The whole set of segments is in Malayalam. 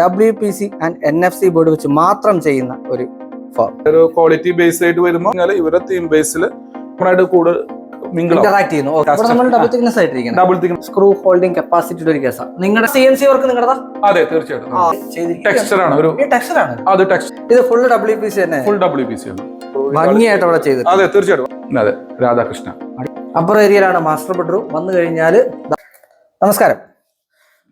W P C and N F C board വെച്ച് മാത്രം ചെയ്യുന്ന ഒരു ഫേം ഒരു ക്വാളിറ്റി ബേസ് ആയിട്ട് വരുമ്പോൾ ഇവരുടെ തീം ബേസിൽ നമ്മളായിട്ട് കൂടുതൽ ഇന്ററാക്ട് ചെയ്യുന്നു. നമ്മൾ ഡബിൾ തിക്നെസ് ആയിട്ടിരിക്കുന്നത് ഡബിൾ സ്ക്രൂ ഹോൾഡിംഗ് കപ്പാസിറ്റിയുടെ ഒരു കേസാണ് നിങ്ങളുടെ സി എൻ സി വർക്ക് നിങ്ങളുടെ അതെ തീർച്ചയായിട്ടും. ടെക്സ്ചർ ആണ് ഒരു ടെക്സ്ചർ ആണ്. അത് ടെക്സ്ചർ ഇത് ഫുൾ ഡബ്ല്യു പി സി തന്നെ. ഫുൾ ഡബ്ല്യു പി സി ആണ്. ഭംഗിയായിട്ട് അവിടെ അതെ തീർച്ചയായിട്ടും. അതെ രാധാകൃഷ്ണ. അപ്പുറം ഏരിയയിലാണ് മാസ്റ്റർ ബെഡ്റൂം വന്നു കഴിഞ്ഞാൽ നമസ്കാരം.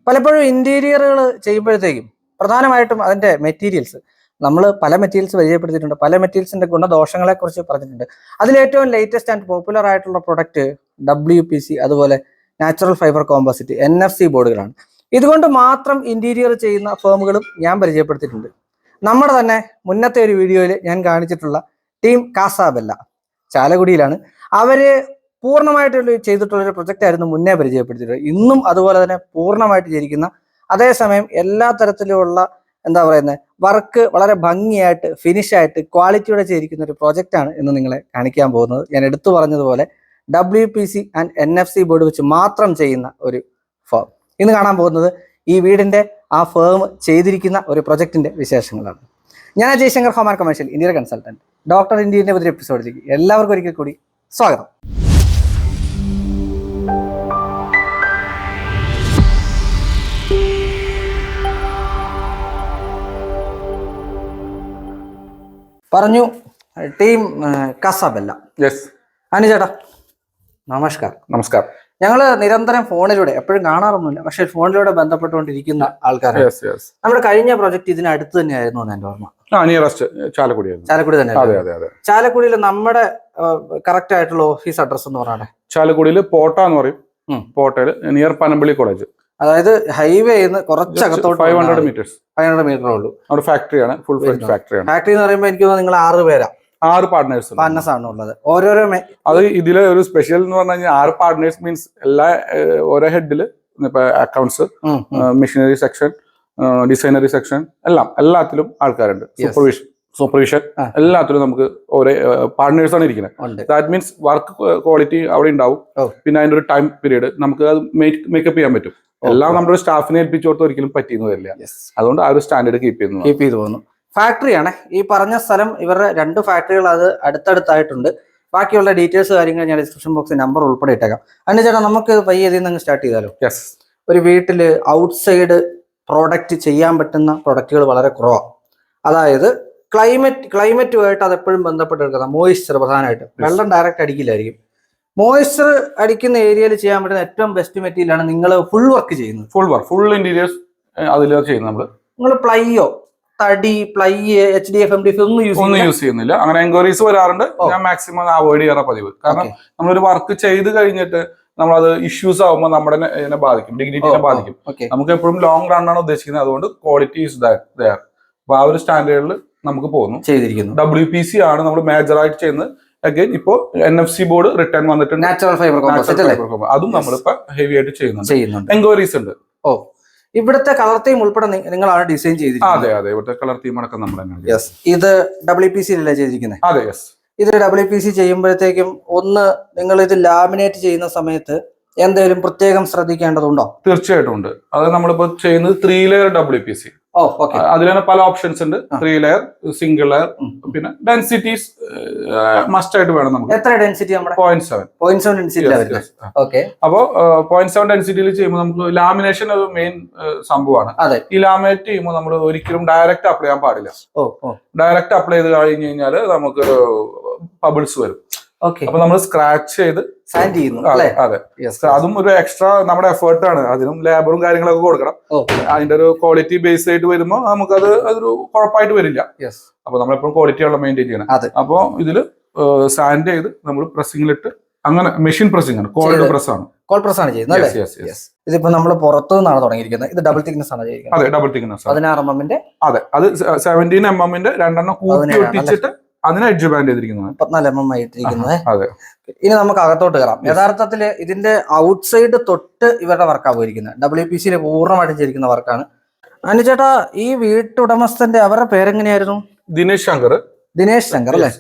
പലപ്പോഴും ഇന്റീരിയറുകൾ ചെയ്യുമ്പോഴത്തേക്കും പ്രധാനമായിട്ടും അതിന്റെ മെറ്റീരിയൽസ് നമ്മൾ പല മെറ്റീരിയൽസ് പരിചയപ്പെടുത്തിയിട്ടുണ്ട്. പല മെറ്റീരിയൽസിന്റെ ഗുണദോഷങ്ങളെ കുറിച്ച് പറഞ്ഞിട്ടുണ്ട്. അതിലേറ്റവും ലേറ്റസ്റ്റ് ആൻഡ് പോപ്പുലർ ആയിട്ടുള്ള പ്രൊഡക്റ്റ് ഡബ്ല്യു പി സി അതുപോലെ natural fibre composite N F C ബോർഡുകളാണ് ഇതുകൊണ്ട് മാത്രം ഇന്റീരിയർ ചെയ്യുന്ന ഫേമുകളും ഞാൻ പരിചയപ്പെടുത്തിയിട്ടുണ്ട്. നമ്മുടെ തന്നെ മുന്നത്തെ ഒരു വീഡിയോയിൽ ഞാൻ കാണിച്ചിട്ടുള്ള ടീം കാസാബെല്ല ചാലക്കുടിയിലാണ്. അവർ പൂർണമായിട്ടുള്ള ചെയ്തിട്ടുള്ള ഒരു പ്രൊജക്റ്റ് ആയിരുന്നു മുന്നേ പരിചയപ്പെടുത്തിയിട്ടുള്ളത്. ഇന്നും അതുപോലെ തന്നെ പൂർണമായിട്ട് ചെയ്തിരിക്കുന്ന അതേസമയം എല്ലാ തരത്തിലുമുള്ള എന്താ പറയുന്നത് വർക്ക് വളരെ ഭംഗിയായിട്ട് ഫിനിഷ് ആയിട്ട് ക്വാളിറ്റിയോടെ ചെയ്തിരിക്കുന്ന ഒരു പ്രോജക്റ്റാണ് ഇന്ന് നിങ്ങളെ കാണിക്കാൻ പോകുന്നത്. ഞാൻ എടുത്തു പറഞ്ഞതുപോലെ W P C and N F C board വെച്ച് മാത്രം ചെയ്യുന്ന ഒരു ഫേം ഇന്ന് കാണാൻ പോകുന്നത് ഈ വീടിന്റെ ആ ഫേം ചെയ്തിരിക്കുന്ന ഒരു പ്രൊജക്റ്റിന്റെ വിശേഷങ്ങളാണ്. ഞാൻ ജയശങ്കർ ഹോമാൻ കമേഴ്ഷ്യൽ ഇന്ത്യയുടെ കൺസൾട്ടന്റ് ഡോക്ടർ ഇന്ത്യന്റെ പുതിയ എപ്പിസോഡിലേക്ക് എല്ലാവർക്കും ഒരിക്കൽ കൂടി സ്വാഗതം. പറഞ്ഞു ടീം കസബല്ല. യെസ് അനു ചേട്ടാ നമസ്കാരം. നമസ്കാരം. ഞങ്ങൾ നിരന്തരം ഫോണിലൂടെ എപ്പോഴും കാണാറൊന്നുമില്ല പക്ഷെ ഫോണിലൂടെ ബന്ധപ്പെട്ടുകൊണ്ടിരിക്കുന്ന യെസ് നമ്മുടെ കഴിഞ്ഞ പ്രൊജക്ട് ഇതിനടുത്ത് തന്നെയായിരുന്നു എന്റെ ഓർമ്മ. ചാലക്കുടി ചാലക്കുടി തന്നെ ചാലക്കുടിയിൽ നമ്മുടെ കറക്റ്റ് ആയിട്ടുള്ള ഓഫീസ് അഡ്രസ് എന്ന് പറഞ്ഞാൽ ചാലക്കുടിയിൽ പോട്ട എന്ന് പറയും. പോട്ടയിൽ പോട്ടയിൽ നിയർ പനമ്പള്ളി കോളേജ് അതായത് ഹൈവേ കുറച്ച് അകത്തോട്ട് five hundred metres five hundred metre ഉള്ളൂ. അവിടെ ഫാക്ടറിയാണ് ഫുൾ ഫാക്ടറി ഫാക്ടറിയാണ് ഫാക്ടറി എന്ന് പറയുമ്പോൾ എനിക്ക് തോന്നുന്നു നിങ്ങൾ ആറ് പേരാ. ആറ് പാർട്ട്നേഴ്സ് പാർട്ട്നേഴ്സ് ആണ് ഉള്ളത്. ഓരോരോ അത് ഇതിലെ ഒരു സ്പെഷ്യൽ എന്ന് പറഞ്ഞു കഴിഞ്ഞാൽ ആറ് പാർട്ട്നേഴ്സ് മീൻസ് എല്ലാ ഓരോ ഹെഡിൽ ഇപ്പൊ accounts. Machinery section designer section എല്ലാം എല്ലാത്തിലും ആൾക്കാരുണ്ട്. സൂപ്പർവിഷൻ സൂപ്പർവിഷൻ എല്ലാത്തിലും നമുക്ക് ഒരേ പാർട്ട്നേഴ്സ് ആണ് ഇരിക്കുന്നത്. ദാറ്റ് മീൻസ് വർക്ക് ക്വാളിറ്റി അവിടെ ഉണ്ടാവും. പിന്നെ അതിന്റെ ഒരു ടൈം പീരീഡ് നമുക്ക് അത് മേക്കപ്പ് ചെയ്യാൻ പറ്റും. എല്ലാം നമ്മുടെ സ്റ്റാഫിനെ ഏൽപ്പിച്ചു കൊടുത്ത് ഒരിക്കലും പറ്റിയെന്ന് വരില്ല. അതുകൊണ്ട് ആ ഒരു സ്റ്റാൻഡേർഡ് കീപ്പ് ചെയ്യുന്നു കീപ്പ് ചെയ്തു പോകുന്നു ഫാക്ടറിയാണ് ഈ പറഞ്ഞ സ്ഥലം ഇവരുടെ രണ്ട് ഫാക്ടറികൾ അത് അടുത്തടുത്തായിട്ടുണ്ട്. ബാക്കിയുള്ള ഡീറ്റെയിൽസ് കാര്യങ്ങൾ ഞാൻ ഡിസ്ക്രിപ്ഷൻ ബോക്സിൽ നമ്പർ ഉൾപ്പെടെ ഇട്ടേക്കാം. അതിന് ചേട്ടാ നമുക്ക് പയ്യെ ഇതിൽ നിന്ന് സ്റ്റാർട്ട് ചെയ്താലോ? യെസ് ഒരു വീട്ടിൽ ഔട്ട്സൈഡ് പ്രോഡക്റ്റ് ചെയ്യാൻ പറ്റുന്ന പ്രൊഡക്റ്റുകൾ വളരെ കുറവാണ് അതായത് ക്ലൈമറ്റ് ക്ലൈമറ്റുമായിട്ട് അത് എപ്പോഴും ബന്ധപ്പെട്ട് എടുക്കുന്ന മോയിസ്ചർ പ്രധാനമായിട്ട് വെള്ളം ഡയറക്റ്റ് അടിക്കില്ലായിരിക്കും. മോയിസ്ചർ അടിക്കുന്ന ഏരിയയിൽ ചെയ്യാൻ പറ്റുന്ന ഏറ്റവും ബെസ്റ്റ് മെറ്റീരിയലാണ് നിങ്ങൾ ഫുൾ വർക്ക് ചെയ്യുന്നത്. ഫുൾ വർക്ക് ഫുൾ ഇന്റീരിയേഴ്സ് അതിൽ ചെയ്യുന്നത് നമ്മൾ നിങ്ങൾ പ്ലൈയോ തടി ply H D F M D F ഒന്നും യൂസ് ഒന്നും യൂസ് ചെയ്യുന്നില്ല. അങ്ങനെ എൻക്വയറീസ് വരാറുണ്ട്. ഞാൻ മാക്സിമം അവോയ്ഡ് ചെയ്യാറ പതിവ്. കാരണം നമ്മളൊരു വർക്ക് ചെയ്ത് കഴിഞ്ഞിട്ട് നമ്മളത് ഇഷ്യൂസ് ആകുമ്പോൾ നമ്മുടെ ബാധിക്കും. ഡിഗ്നിറ്റിനെ ബാധിക്കും. നമുക്ക് എപ്പോഴും ലോങ് റൺ ആണ് ഉദ്ദേശിക്കുന്നത്. അതുകൊണ്ട് ക്വാളിറ്റി ഇസ് ദയർ അപ്പൊ ആ ഒരു സ്റ്റാൻഡേർഡിൽ നമുക്ക് പോകുന്നു. ചെയ്തിരിക്കുന്നു. ഡബ്ല്യു പി സി ആണ് നമ്മൾ മേജറായിട്ട് ചെയ്യുന്നത്. അഗൈൻ ഇപ്പോ N F C board return വന്നിട്ടുണ്ട്. Natural fibre composite. അതും നമ്മളിപ്പോ ഹെവി ആയിട്ട് ചെയ്യുന്നുണ്ട്. ചെയ്യുന്നുണ്ട്. എൻക്വയറീസ് ഉണ്ട്. ഓ ഇവിടുത്തെ കളർ തീം ഉൾപ്പെടെ നിങ്ങളാണ് ഡിസൈൻ ചെയ്തിരിക്കുന്നത്. അതെ അതെ. ഇവിടുത്തെ കളർ തീം അടക്കം നമ്മൾ യെസ് ഇത് ഡബ്ല്യു പി സിയിലല്ലേ ചെയ്തിരിക്കുന്നത്? അതെ യെസ് ഇത് ഡബ്ല്യു പി സി ചെയ്യുമ്പോഴത്തേക്കും ഒന്ന് നിങ്ങൾ ഇത് ലാമിനേറ്റ് ചെയ്യുന്ന സമയത്ത് എന്തെങ്കിലും പ്രത്യേകം ശ്രദ്ധിക്കേണ്ടതുണ്ടോ? തീർച്ചയായിട്ടും ഉണ്ട്. അത് നമ്മളിപ്പോ ചെയ്യുന്നത് three layer W P C അതിൽ തന്നെ പല ഓപ്ഷൻസ് ഉണ്ട്. ത്രീ ലെയർ സിംഗിൾ ലെയർ പിന്നെ ഡെൻസിറ്റീസ് മസ്റ്റ് ആയിട്ട് വേണം നമുക്ക്. എത്ര ഡെൻസിറ്റി നമ്മുടെ? Point seven point seven density okay അപ്പോ പോയിന്റ് സെവൻ ഡെൻസിറ്റിയിൽ ചെയ്യുമ്പോൾ നമുക്ക് ലാമിനേഷൻ ഒരു മെയിൻ സംഭവമാണ്. ഈ ലാമിനേറ്റ് ചെയ്യുമ്പോൾ നമ്മൾ ഒരിക്കലും ഡയറക്റ്റ് അപ്ലൈ ചെയ്യാൻ പാടില്ല. ഡയറക്റ്റ് അപ്ലൈ ചെയ്ത് കഴിഞ്ഞു കഴിഞ്ഞാൽ നമുക്ക് പബിൾസ് വരും. അപ്പൊ നമ്മൾ സ്ക്രാച്ച് ചെയ്ത് സാൻഡ് ചെയ്യുന്നു അതെ അതെ. ഒരു എക്സ്ട്രാ നമ്മുടെ എഫേർട്ട് ആണ്. അതിനും ലേബറും കാര്യങ്ങളൊക്കെ കൊടുക്കണം. അതിന്റെ ഒരു ക്വാളിറ്റി ബേസ് ആയിട്ട് വരുമ്പോൾ നമുക്കത് അതൊരു കുഴപ്പമായിട്ട് വരില്ല. അപ്പൊ നമ്മളെപ്പോഴും ക്വാളിറ്റി ഉള്ള മെയിന്റെയിൻ ചെയ്യണം. അപ്പോൾ ഇതിൽ സാൻഡ് ചെയ്ത് നമ്മൾ പ്രസ്സിങ്ങിലിട്ട് അങ്ങനെ മെഷീൻ പ്രസ്സിംഗ് ആണ്. കോൾഡ് പ്രസ് ആണ്. കോൾ പ്രസ് ആണ് ചെയ്യുന്നത് ഇതിപ്പോ നമ്മൾ പുറത്തു നിന്നാണ് തുടങ്ങിയിരിക്കുന്നത്. ഇത് ഡബിൾ തിക്നെസ് ആണ് അതെ ഡബിൾ തിക്നെസ് പതിനാറ് എം എമ്മിന്റെ അതെ അത് സെവന്റീൻ എം എമ്മിന്റെ രണ്ടെണ്ണം കൂട്ടി ഒട്ടിച്ചിട്ട് അതിനെ എഡ്ജ് ബാൻഡ് ചെയ്തിരിക്കുന്നത്. മുപ്പത്തിനാല് എം എം ആയിട്ടിരിക്കുന്നത്. അതെ. ഇനി നമുക്ക് അകത്തോട്ട് കയറാം. യഥാർത്ഥത്തിൽ ഇതിന്റെ ഔട്ട്സൈഡ് തൊട്ട് ഇവരുടെ വർക്കാണ് പോയിരിക്കുന്നത്. ഡബ്ല്യു പി സിയിൽ പൂർണമായിട്ടും ചെയ്തിരിക്കുന്ന വർക്കാണ് അനുചേട്ടാ ഈ വീട്ടുടമസ്ഥന്റെ അവരുടെ പേരെങ്ങനെയായിരുന്നു? ദിനേശ് ശങ്കർ. ദിനേശ് ശങ്കർ അല്ലേ.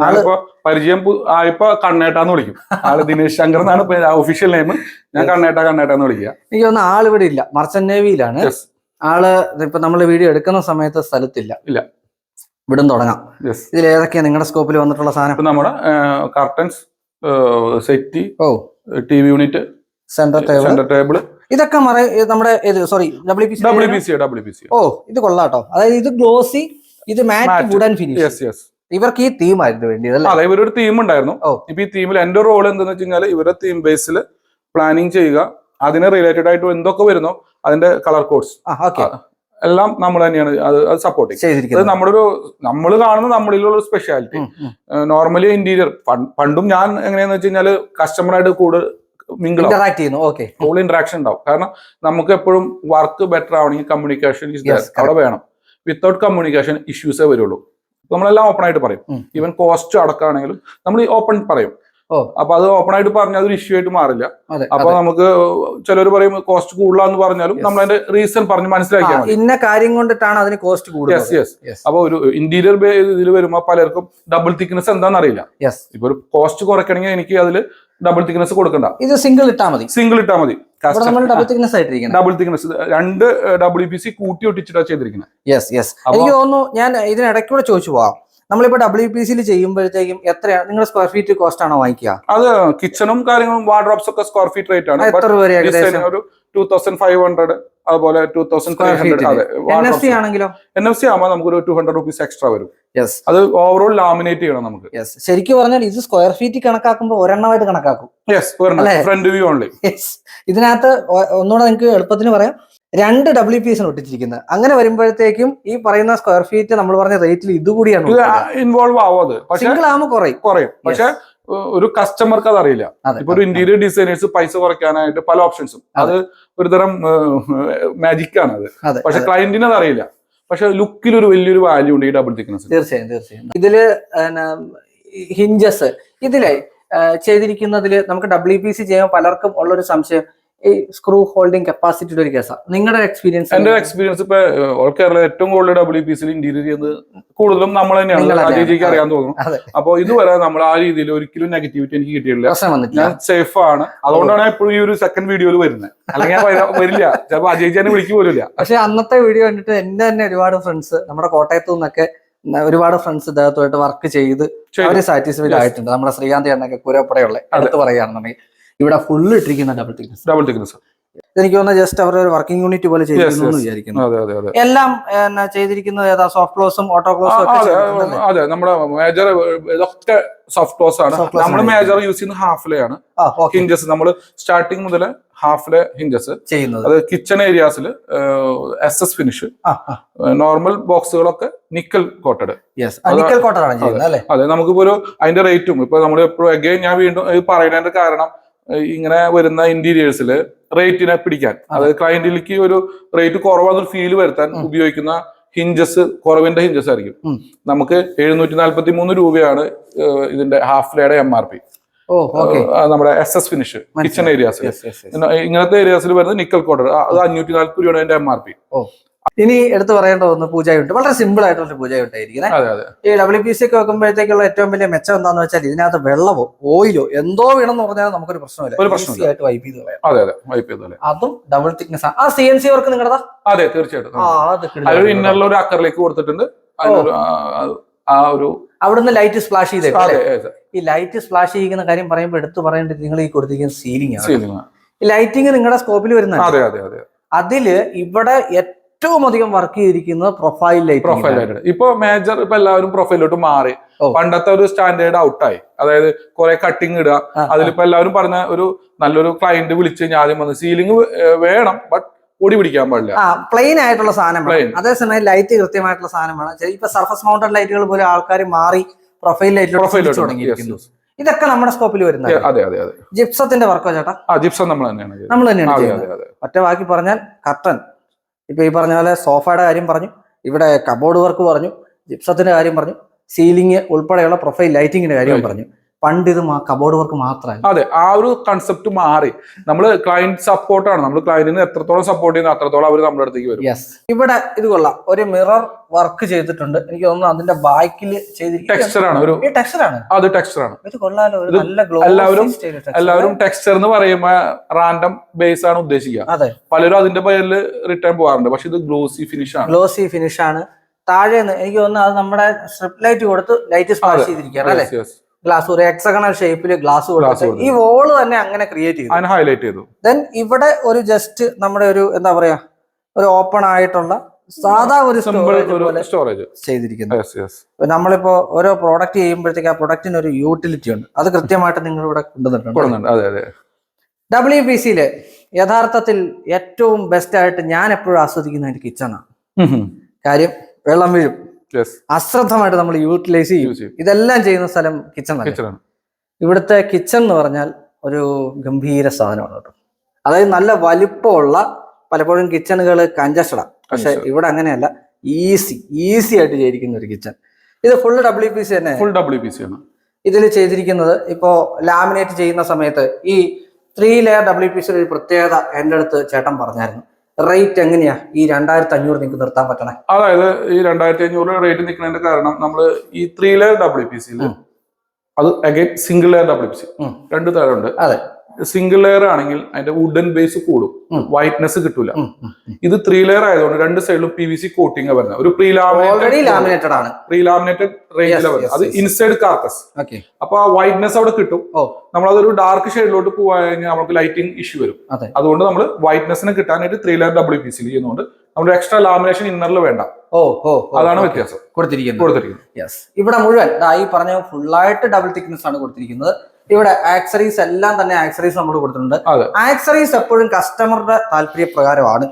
ഞാനിപ്പോ പരിചയം ആയപ്പോ കണ്ണേട്ടാന്ന് വിളിക്കും. ആൾ ദിനേശ് ശങ്കർ എന്നാണ് ഒഫീഷ്യൽ നെയിം ഞാൻ കണ്ണേട്ട കണ്ണേട്ടാന്ന് വിളിക്കുക. എനിക്ക് തോന്നുന്നു ആൾ ഇവിടെ ഇല്ല മർച്ചന്റ് നേവിയിലാണ്. ആൾ ഇപ്പൊ നമ്മൾ വീഡിയോ എടുക്കുന്ന സമയത്ത് സ്ഥലത്തില്ല. ഇല്ല. ഇവിടും തുടങ്ങാം. ഇതിൽ ഏതൊക്കെയാ നിങ്ങളുടെ സ്കോപ്പിൽ വന്നിട്ടുള്ള സാധനം? നമ്മുടെ കർട്ടൻസ് സെറ്റി ഓ. T V unit centre table centre table ഇതൊക്കെ മറ നമ്മുടെ ഇത് sorry W P C W P C W P C ഓ ഇത് കൊള്ളാട്ടോ. അതായത് ഇത് ഗ്ലോസി ഇത് മാറ്റ്. വുഡൻ ഫിനിഷ് ഇവർക്ക് ഈ തീം ആയിരുന്നു വേണ്ടിയത് അതെ ഇവരൊരു തീം ഉണ്ടായിരുന്നു. ഇപ്പൊ ഈ തീമിൽ എന്റെ റോൾ എന്താണെന്ന് വെച്ച് കഴിഞ്ഞാൽ ഇവരുടെ തീം ബേസിൽ പ്ലാനിങ് ചെയ്യുക അതിന് റിലേറ്റഡ് ആയിട്ട് എന്തൊക്കെ വരുന്നോ അതിന്റെ കളർ കോഡ്സ് ആ ഓക്കെ എല്ലാം നമ്മൾ തന്നെയാണ് അത് അത് സപ്പോർട്ട് അത് ചെയ്തിരിക്കുന്നത്. നമ്മുടെ ഒരു നമ്മൾ കാണുന്ന നമ്മളിലുള്ള ഒരു സ്പെഷ്യാലിറ്റി. നോർമലി ഇന്റീരിയർ പണ്ടും ഞാൻ എങ്ങനെയാന്ന് വെച്ച് കഴിഞ്ഞാൽ കസ്റ്റമറായിട്ട് കൂടുതൽ കൂടുതൽ ഇന്ററാക്ഷൻ ഉണ്ടാവും. കാരണം നമുക്ക് എപ്പോഴും വർക്ക് ബെറ്റർ ആവണമെങ്കിൽ കമ്മ്യൂണിക്കേഷൻ അവിടെ വേണം. വിത്തൗട്ട് കമ്മ്യൂണിക്കേഷൻ ഇഷ്യൂസേ വരുള്ളൂ. നമ്മളെല്ലാം ഓപ്പൺ ആയിട്ട് പറയും. ഈവൻ കോസ്റ്റ് അടക്കാണെങ്കിലും നമ്മൾ ഓപ്പൺ പറയും. അപ്പൊ അത് ഓപ്പൺ ആയിട്ട് പറഞ്ഞാൽ അതൊരു ഇഷ്യൂ ആയിട്ട് മാറില്ല. അപ്പൊ നമുക്ക് ചിലർ പറയും കോസ്റ്റ് കൂടുതലാന്ന് പറഞ്ഞാലും നമ്മൾ അതിന്റെ റീസൺ പറഞ്ഞ് മനസ്സിലാക്കിയാൽ ഇന്ന കാര്യം കൊണ്ടിട്ടാണ് അതിന് കോസ്റ്റ് കൂടുതൽ. യെസ് യെസ് അപ്പൊ ഒരു ഇന്റീരിയർ ഇതിൽ വരുമ്പോൾ പലർക്കും ഡബിൾ തിക്നെസ് എന്താണെന്ന് അറിയില്ല ഇപ്പൊ ഒരു കോസ്റ്റ് കുറയ്ക്കണമെങ്കിൽ എനിക്ക് അതിൽ ഡബിൾ തിക്നെസ് കൊടുക്കണ്ട. ഇത് സിംഗിൾ ഇട്ടാ മതി. സിംഗിൾ ഇട്ടാ മതി. ഡബിൾ തിക്നെസ് ആയിട്ടിരിക്കണം. ഡബിൾ തിക്നെസ് രണ്ട് ഡബ്ല്യു പി സി കൂട്ടി ഒട്ടിച്ചിട്ടാണ് ചെയ്തിരിക്കുന്നത് യെസ് യെസ് എനിക്ക് തോന്നുന്നു ഞാൻ ഇതിനിടയ്ക്കൂടെ ചോദിച്ചു പോവാം. നമ്മളിപ്പോ ഡബ്ല്യു പി സിയിൽ ചെയ്യുമ്പോഴത്തേക്കും എത്രയാണ് നിങ്ങൾ സ്ക്വയർ ഫീറ്റ് കോസ്റ്റ് ആണോ വാങ്ങിക്കുക? അത് കിച്ചണും കാര്യങ്ങളും വാർഡ്രോപ്സ് ഒക്കെ സ്ക്വയർ ഫീറ്റ് റേറ്റ് ആണ്. എത്ര രൂപ ഏകദേശം? ഒരു ടൂ തൗസൻഡ് ഫൈവ് ഹൺഡ്രഡ് അതുപോലെ two thousand three square hundred അതെ ഫീറ്റ് എൻ എഫ് സി ആണെങ്കിലോ? എൻ എഫ് സി ആകുമ്പോൾ നമുക്കൊരു ടു ഹൺഡ്രഡ് റുപ്പീസ് എക്സ്ട്രാ വരും. യെസ് അത് ഓവറോൾ ലാമിനേറ്റ് ചെയ്യണം നമുക്ക്. യെസ് ശരിക്കും പറഞ്ഞാൽ ഇത് സ്ക്വയർ ഫീറ്റ് കണക്കാക്കുമ്പോൾ ഒരെണ്ണമായിട്ട് കണക്കാക്കും. Yes? Front view only yes ഇതിനകത്ത് ഒന്നുകൂടെ നിങ്ങൾക്ക് എളുപ്പത്തിന് പറയാം. രണ്ട് ഡബ്ല്യു പി എസ് ഒട്ടിച്ചിരിക്കുന്നത്. അങ്ങനെ വരുമ്പോഴത്തേക്കും ഈ പറയുന്ന സ്ക്വയർ ഫീറ്റ് നമ്മൾ പറഞ്ഞ റേറ്റിൽ ഇതുകൂടിയാണ് ഇത് ഇൻവോൾവ് ആവും അത്. പക്ഷെ സിംഗിൾ ആകുമ്പോൾ കുറയും. കുറയും. പക്ഷെ ഒരു കസ്റ്റമർക്ക് അത് അറിയില്ല ഇപ്പൊ ഒരു ഇന്റീരിയർ ഡിസൈനേഴ്സ് പൈസ കുറയ്ക്കാനായിട്ട് പല ഓപ്ഷൻസും അത് ഒരുതരം മാജിക് ആണ് അത്. പക്ഷെ ക്ലയന്റിന് അത് അറിയില്ല പക്ഷെ ലുക്കിൽ ഒരു വലിയൊരു വാല്യൂ ഉണ്ട് ഈ ഡബിൾ തിക്നെസ് തീർച്ചയായും തീർച്ചയായും. ഇതിൽ ഹിഞ്ചസ് ഇതിലെ ചെയ്തിരിക്കുന്നതിൽ നമുക്ക് ഡബ്ല്യു പി സി ചെയ്യുമ്പോൾ പലർക്കും ഉള്ളൊരു സംശയം. ഈ സ്ക്രൂ ഹോൾഡിംഗ് കപ്പാസിറ്റിയുടെ ഒരു കേസാണ് നിങ്ങളുടെ എക്സ്പീരിയൻസ് എന്റെ എക്സ്പീരിയൻസ് ഇപ്പൊ ഓൾ കേരള ഏറ്റവും കൂടുതൽ ഡബ്ല്യു പി സി ഇന്റീരിയർ ചെയ്ത് കൂടുതലും നമ്മൾ തന്നെയാണ്. തന്നെയാണ്. അറിയാൻ തോന്നുന്നു. അതെ. അപ്പൊ ഇതുവരെ നമ്മൾ ആ രീതിയിൽ ഒരിക്കലും നെഗറ്റിവിറ്റി എനിക്ക് കിട്ടിയിട്ടില്ല. ഞാൻ സേഫ് ആണ്. അതുകൊണ്ടാണ് എപ്പോഴും ഈ ഒരു സെക്കൻഡ് വീഡിയോയിൽ വരുന്നത് അല്ലെങ്കിൽ വരില്ല. ചിലപ്പോൾ അജയ് ചേനെ വിളിക്കു പോലില്ല പക്ഷെ അന്നത്തെ വീഡിയോ കണ്ടിട്ട് എന്റെ തന്നെ ഒരുപാട് ഫ്രണ്ട്സ് നമ്മുടെ കോട്ടയത്തു നിന്നൊക്കെ ഒരുപാട് ഫ്രണ്ട്സ് ഇദ്ദേഹത്തുമായിട്ട് വർക്ക് ചെയ്ത് അവർ സാറ്റിസ്ഫൈഡ് ആയിട്ടുണ്ട്. നമ്മുടെ ശ്രീകാന്ത് ചേട്ടനൊക്കെ കുരപ്പടയുള്ള അടുത്ത് പറയുകയാണെന്നുണ്ടെങ്കിൽ. ഇവിടെ ഫുള്ള് ഇട്ടിരിക്കുന്ന ഡബിൾ തിക്നസ് ഡബിൾ തിക്നെസ് എനിക്ക് തോന്നുന്നത് ജസ്റ്റ് അവർ ഒരു വർക്കിംഗ് യൂണിറ്റ് പോലെ ചെയ്തിരുന്നു എന്ന് വിചാരിക്കുന്നു. എല്ലാം ചെയ്തിരിക്കുന്നത് ഏതാ? സോഫ്റ്റ് ക്ലോസും ഓട്ടോ ക്ലോസും അതെ നമ്മുടെ മേജർ ഇതൊക്കെ സോഫ്റ്റ് ക്ലോസ് ആണ്. നമ്മൾ. മേജർ യൂസ് ചെയ്യുന്ന ഹാഫിലെ ആണ്. ഹിഞ്ചസ് നമ്മൾ സ്റ്റാർട്ടിങ് മുതൽ ഹാഫിലെ ഹിഞ്ചസ് ചെയ്യുന്നത്. അത് കിച്ചൺ ഏരിയാസിൽ S S finish normal ബോക്സുകളൊക്കെ nickel coated yes nickel coated ആണ് ചെയ്യുന്നത് അല്ലേ? അതെ. നമുക്കിപ്പോ ഒരു അതിന്റെ റേറ്റും ഇപ്പൊ നമ്മൾ എപ്പോഴും അഗൈൻ ഞാൻ വീണ്ടും പറയുന്നതിന്റെ കാരണം ഇങ്ങനെ വരുന്ന ഇന്റീരിയേഴ്സിൽ റേറ്റിനെ പിടിക്കാൻ. അതായത് ക്ലയന്റിലേക്ക് ഒരു റേറ്റ് കുറവാന്നൊരു ഫീൽ വരുത്താൻ ഉപയോഗിക്കുന്ന ഹിഞ്ചസ് കുറവിന്റെ ഹിഞ്ചസ് ആയിരിക്കും. നമുക്ക് എഴുന്നൂറ്റി നാല്പത്തി മൂന്ന് രൂപയാണ് ഇതിന്റെ ഹാഫ് ലേയുടെ എം ആർ പി നമ്മുടെ S S finish kitchen areas yes yes ഇങ്ങനത്തെ ഏരിയാസിൽ വരുന്ന നിക്കൽ കോട്ടർ അത് അഞ്ഞൂറ്റി നാല്പത് രൂപയാണ് അതിന്റെ എം ആർ പി ഇനി എടുത്തു പറയേണ്ട ഒന്ന് പൂജയുണ്ട്. വളരെ സിമ്പിൾ ആയിട്ടുള്ള പൂജ ഉണ്ടായിരിക്കുന്നത് അതെ അതെ. ഈ ഡബ്ല്യു പി സി ഒക്കെ വെക്കുമ്പോഴത്തേക്കുള്ള ഏറ്റവും വലിയ മെച്ചം എന്താണെന്ന് വെച്ചാൽ ഇതിനകത്ത് വെള്ളമോ ഓയിലോ എന്തോ വീണെന്ന് പറഞ്ഞാൽ നമുക്കൊരു പ്രശ്നമില്ല. ഒരു പ്രശ്നമില്ല. ആയിട്ട് വൈപ്പ് ചെയ്ത് കളയാം. അതെ ഡബിൾ തിക്നെസ് ആ. സി എൻ സി വർക്ക് നിങ്ങളുടെതാ അതെ? തീർച്ചയായിട്ടും. ഇന്നറിൽ ഒരു അക്കറിലേക്ക് കൊടുത്തിട്ടുണ്ട്. ആ- ഒരു അവിടുന്ന് ലൈറ്റ് സ്പ്ലാഷ് ചെയ്തേക്കും ഈ ലൈറ്റ് സ്പ്ലാഷ് ചെയ്യുന്ന കാര്യം പറയുമ്പോൾ എടുത്തു പറയേണ്ടത് നിങ്ങൾ ഈ കൊടുത്തിരിക്കുന്ന സീലിംഗ് ആണ്. സീലിംഗ് ഈ ലൈറ്റിംഗ് നിങ്ങളുടെ സ്കോപ്പിൽ വരുന്ന അതെ അതെ അതെ. അതിൽ ഇവിടെ ഏറ്റവും അധികം വർക്ക് ചെയ്തിരിക്കുന്നത് പ്രൊഫൈൽ പ്രൊഫൈൽ ലൈറ്റ് ആയിട്ട് ഇപ്പൊ മേജർ ഇപ്പൊ എല്ലാവരും പ്രൊഫൈലോട്ട് മാറി. പണ്ടത്തെ ഒരു സ്റ്റാൻഡേർഡ് ഔട്ടായി അതായത് കുറെ കട്ടിങ് ഇടുക. അതിലിപ്പോ എല്ലാവരും പറഞ്ഞ ഒരു നല്ലൊരു ക്ലയന്റ് വിളിച്ച് കഴിഞ്ഞാൽ ആദ്യം വന്ന് സീലിംഗ് വേണം ബട്ട് ഓടി പിടിക്കാൻ പാടില്ല. പ്ലെയിൻ ആയിട്ടുള്ള സാധനം അതേസമയം ലൈറ്റ് കൃത്യമായിട്ടുള്ള സാധനം വേണം. ചെ- ഇപ്പൊ സർഫസ് മൗണ്ടഡ് ലൈറ്റുകൾ പോലെ ആൾക്കാർ മാറി പ്രൊഫൈൽ ലൈറ്റ് പ്രൊഫൈൽ തുടങ്ങിയിരിക്കുന്നു. ഇതൊക്കെ നമ്മുടെ സ്കോപ്പിൽ വരുന്ന അതെ അതെ അതെ. ജിപ്സത്തിന്റെ വർക്കോ ചേട്ടാ? ആ ജിപ്സം നമ്മൾ തന്നെയാണ് നമ്മൾ തന്നെയാണ് അതെ ബാക്കി പറഞ്ഞാൽ കർട്ടൻ. ഇപ്പൊ ഈ പറഞ്ഞ പോലെ സോഫയുടെ കാര്യം പറഞ്ഞു ഇവിടെ കബോർഡ് വർക്ക് പറഞ്ഞു ജിപ്സത്തിന്റെ കാര്യം പറഞ്ഞു സീലിംഗ് ഉൾപ്പെടെയുള്ള പ്രൊഫൈൽ ലൈറ്റിങ്ങിന്റെ കാര്യം പറഞ്ഞു. പണ്ട് ഇത് കബോർഡ് വർക്ക് മാത്രമല്ല അതെ ആ ഒരു കൺസെപ്റ്റ് മാറി. നമ്മൾ ക്ലയന്റ് സപ്പോർട്ടാണ് നമ്മൾ ക്ലയന്റിന് എത്രത്തോളം സപ്പോർട്ട് ചെയ്യുന്നു അത്രത്തോളം അവർ നമ്മുടെ അടുത്തേക്ക് വരും. യെസ് ഇവിടെ ഇത് കൊള്ളാം. ഒരു മിറർ വർക്ക് ചെയ്തിട്ടുണ്ട്. എനിക്ക് തോന്നുന്നു അതിന്റെ ബാക്കിൽ ടെക്സ്ചർ ഒരു ആണ്. അത് ടെക്സ്ചർ ഇത് കൊള്ളാലോ. നല്ല എല്ലാവരും- എല്ലാവരും ടെക്സ്ചർ എന്ന് പറയുമ്പോൾ റാൻഡം ബേസ് ആണ് ഉദ്ദേശിക്കുക. അതെ. പലരും അതിന്റെ പേരിൽ റിട്ടേൺ പോകാറുണ്ട് പക്ഷെ ഇത് ഗ്ലോസി ഫിനിഷ് ആണ്. ഗ്ലോസി ഫിനിഷ് ആണ്. താഴെ എനിക്ക് തോന്നുന്നു അത് നമ്മുടെ സ്ട്രിപ്പ് ലൈറ്റ് കൊടുത്ത് ലൈറ്റ് സ്പാഷ് ചെയ്തിരിക്കുകയാണ് അല്ലേ. ഗ്ലാസ് ഒരു എക്സഗണൽ ഷേപ്പിൽ ഗ്ലാസ് കൊടുത്ത്. ഈ വോൾ തന്നെ അങ്ങനെ ക്രിയേറ്റ് ചെയ്തു. ഹൈലൈറ്റ് ചെയ്തു. ദെൻ ഇവിടെ ഒരു ജസ്റ്റ് നമ്മുടെ ഒരു എന്താ പറയാ ഒരു ഓപ്പൺ ആയിട്ടുള്ള സാധാ ഒരു സ്റ്റോറേജ് ചെയ്തിരിക്കുന്നത് നമ്മളിപ്പോ ഓരോ പ്രോഡക്റ്റ് ചെയ്യുമ്പോഴത്തേക്ക് ആ പ്രൊഡക്റ്റിന് ഒരു യൂട്ടിലിറ്റി ഉണ്ട്. അത് കൃത്യമായിട്ട് നിങ്ങൾ ഇവിടെ കൊണ്ടുവന്നിട്ടുണ്ട്. ഡബ്ല്യു പി സിയിലെ യഥാർത്ഥത്തിൽ ഏറ്റവും ബെസ്റ്റ് ആയിട്ട് ഞാൻ എപ്പോഴും ആസ്വദിക്കുന്ന ഒരു കിച്ചണാണ് കാര്യം വെള്ളം വീഴും. അശ്രദ്ധമായിട്ട് നമ്മൾ യൂട്ടിലൈസ് ചെയ്യും. ഇതെല്ലാം ചെയ്യുന്ന സ്ഥലം കിച്ചൺ ഇവിടുത്തെ കിച്ചൺ എന്ന് പറഞ്ഞാൽ ഒരു ഗംഭീര സാധനമാണ് കേട്ടോ. അതായത് നല്ല വലിപ്പമുള്ള പലപ്പോഴും കിച്ചണുകൾ കഞ്ചസ്റ്റഡാണ് പക്ഷെ. ഇവിടെ അങ്ങനെയല്ല. ഈസി ഈസി ആയിട്ട് ചെയ്തിരിക്കുന്ന ഒരു കിച്ചൺ ഇത് ഫുൾ ഡബ്ല്യു പി സി തന്നെ? ഫുൾ ഡബ്ല്യു പി സി ആണ്. ഇതിൽ ചെയ്തിരിക്കുന്നത് ഇപ്പോ ലാമിനേറ്റ് ചെയ്യുന്ന സമയത്ത് ഈ ത്രീ ലെയർ ഡബ്ല്യു പി സിയുടെ ഒരു പ്രത്യേകത എന്റെ അടുത്ത് ചേട്ടൻ പറഞ്ഞായിരുന്നു. റേറ്റ് എങ്ങനെയാ? ഈ രണ്ടായിരത്തി അഞ്ഞൂറ് നിങ്ങൾക്ക് നിർത്താൻ പറ്റണേ? അതായത് ഈ രണ്ടായിരത്തി അഞ്ഞൂറ് റേറ്റ് നിൽക്കുന്നതിന്റെ കാരണം നമ്മൾ ഈ ത്രീ ലെയർ ഡബ്ല്യു പി സിയിൽ അത് again single layer W P C രണ്ടു തരം ഉണ്ട്. അതെ. സിംഗിൾ ലെയർ ആണെങ്കിൽ അതിന്റെ വുഡൻ ബേസ് കൂടും. വൈറ്റ്നെസ് കിട്ടൂല. ഇത് ത്രീ ലെയർ ആയതുകൊണ്ട് രണ്ട് സൈഡിലും പി വി സി കോട്ടിംഗ് വരുന്നത്. ഒരു പ്രീ ലാമിനേറ്റഡ് ആണ്. പ്രീ ലാമിനേറ്റഡ് റേഞ്ചിലാണ് Yes, വരുന്നത്. അത് ഇൻസൈഡ് കാർക്കസ് അപ്പൊ ആ വൈറ്റ്നെസ് അവിടെ കിട്ടും. ഓ. നമ്മളതൊരു ഡാർക്ക് ഷെയ്ഡിലോട്ട് പോയി കഴിഞ്ഞാൽ നമുക്ക് ലൈറ്റിംഗ് ഇഷ്യൂ വരും. അതുകൊണ്ട് നമ്മൾ വൈറ്റ്നെസിന് കിട്ടാനായിട്ട് ത്രീ ലെയർ ഡബ്ല്യു പി സിയിൽ ചെയ്യുന്നതുകൊണ്ട് നമ്മൾ എക്സ്ട്രാ ലാമിനേഷൻ ഇന്നറിൽ വേണ്ട. ഓ ഓ അതാണ് വ്യത്യാസം. കൊടുത്തിരിക്കുന്നത്. കൊടുത്തിരിക്കുന്നത്. യെസ് ഇവിടെ മുഴുവൻ ഈ പറഞ്ഞ ഫുള്ളായിട്ട് ഡബിൾ തിക്നെസ് ആണ് കൊടുത്തിരിക്കുന്നത്. ഇവിടെ ആക്സറീസ് എല്ലാം തന്നെ ആക്സറീസ് നമ്മൾ കൊടുത്തിട്ടുണ്ട്. ആക്സറീസ് എപ്പോഴും കസ്റ്റമറുടെ താല്പര്യപ്രകാരമാണ്.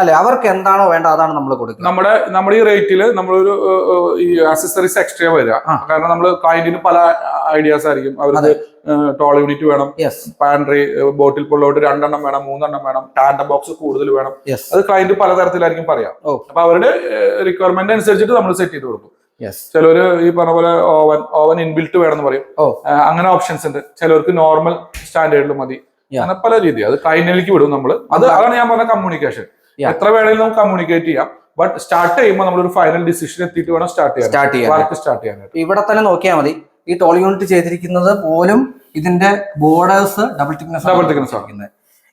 അല്ലെ? അവർക്ക് എന്താണോ വേണ്ട അതാണ് നമ്മൾ കൊടുക്കുന്നത്. നമ്മുടെ നമ്മുടെ ഈ റേറ്റിൽ നമ്മളൊരു ഈ ആക്സസറീസ് എക്സ്ട്രാ വരിക. കാരണം നമ്മൾ ക്ലയന്റിന് പല ഐഡിയാസ് ആയിരിക്കും. അവർക്ക് ടോൾ യൂണിറ്റ് വേണം പാൻട്രി ബോട്ടിൽ പുള്ളോട്ട് രണ്ടെണ്ണം വേണം മൂന്നെണ്ണം വേണം ടാൻഡം ബോക്സ് കൂടുതൽ വേണം. അത് ക്ലയന്റ് പലതരത്തിലായിരിക്കും പറയാം. അപ്പൊ അവരുടെ റിക്വയർമെന്റ് അനുസരിച്ചിട്ട് നമ്മൾ സെറ്റ് ചെയ്ത് കൊടുക്കും. ചിലര് ഈ പറഞ്ഞ പോലെ ഓവൻ ഓവൻ ഇൻബിൽറ്റ് വേണമെന്ന് പറയും. അങ്ങനെ ഓപ്ഷൻസ് ഉണ്ട്. ചിലർക്ക് നോർമൽ സ്റ്റാൻഡേർഡിൽ മതി. അങ്ങനെ പല രീതി. അത് കൈനലിക്ക് വിടും നമ്മൾ അത് അതാണ് ഞാൻ പറഞ്ഞ കമ്മ്യൂണിക്കേഷൻ എത്ര വേണമെങ്കിലും നമുക്ക് കമ്മ്യൂണിക്കേറ്റ് ചെയ്യാം. ബട്ട് സ്റ്റാർട്ട് ചെയ്യുമ്പോൾ നമ്മൾ ഒരു ഫൈനൽ ഡിസിഷൻ എത്തിയിട്ട് വേണം സ്റ്റാർട്ട് ചെയ്യാൻ. സ്റ്റാർട്ട് ചെയ്യാൻ. വർക്ക് സ്റ്റാർട്ട് ചെയ്യാനായിട്ട്. ഇവിടെ തന്നെ നോക്കിയാൽ മതി. ഈ ടോൾ യൂണിറ്റ് ചെയ്തിരിക്കുന്നത് പോലും ഇതിന്റെ ബോർഡേഴ്സ് ഡബിൾ തിക്നെസ് ഡബിൾ ആക്കുന്നത്